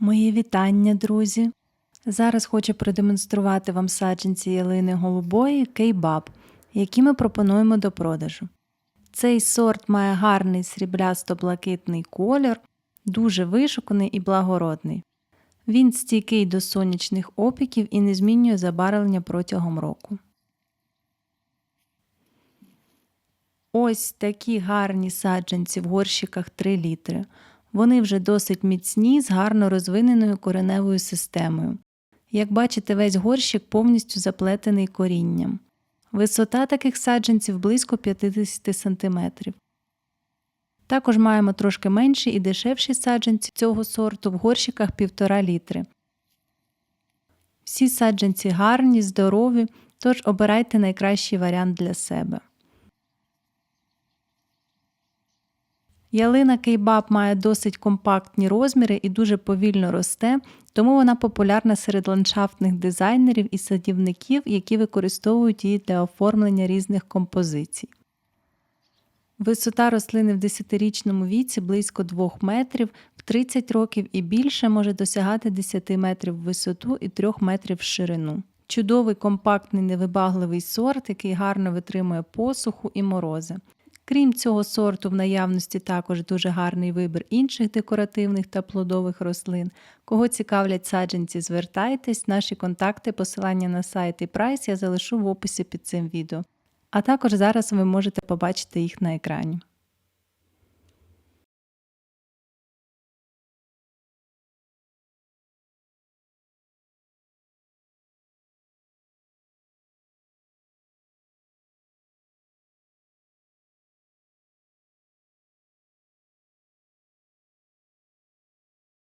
Мої вітання, друзі! Зараз хочу продемонструвати вам саджанці ялини голубої кейбаб, які ми пропонуємо до продажу. Цей сорт має гарний сріблясто-блакитний колір, дуже вишуканий і благородний. Він стійкий до сонячних опіків і не змінює забарвлення протягом року. Ось такі гарні саджанці в горщиках 3 літри. Вони вже досить міцні з гарно розвиненою кореневою системою. Як бачите, весь горщик повністю заплетений корінням. Висота таких саджанців близько 50 см. Також маємо трошки менші і дешевші саджанці цього сорту в горщиках 1,5 літри. Всі саджанці гарні, здорові, тож обирайте найкращий варіант для себе. Ялина кейбаб має досить компактні розміри і дуже повільно росте, тому вона популярна серед ландшафтних дизайнерів і садівників, які використовують її для оформлення різних композицій. Висота рослини в 10-річному віці близько 2 метрів, в 30 років і більше може досягати 10 метрів в висоту і 3 метрів в ширину. Чудовий компактний невибагливий сорт, який гарно витримує посуху і морози. Крім цього сорту, в наявності також дуже гарний вибір інших декоративних та плодових рослин. Кого цікавлять саджанці, звертайтесь, наші контакти, посилання на сайт і прайс я залишу в описі під цим відео. А також зараз ви можете побачити їх на екрані.